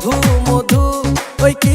মধু মধু ওই কি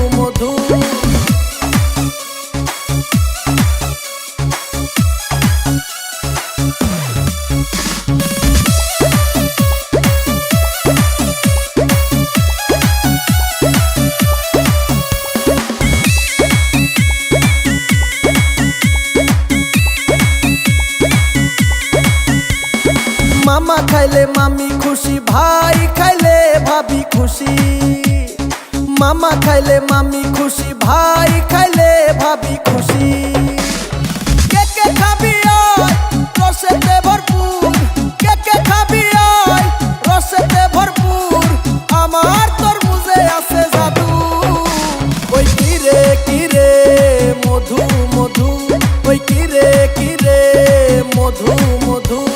মামা খাইলে মামি খুশি, ভাই খাইলে ভাবি খুশি। মামা খাইলে মামি খুশি, ভাই খাইলে ভাবি খুশি। কে খাবি কে কে খাবি আছে মধু মধু। মধু মধু।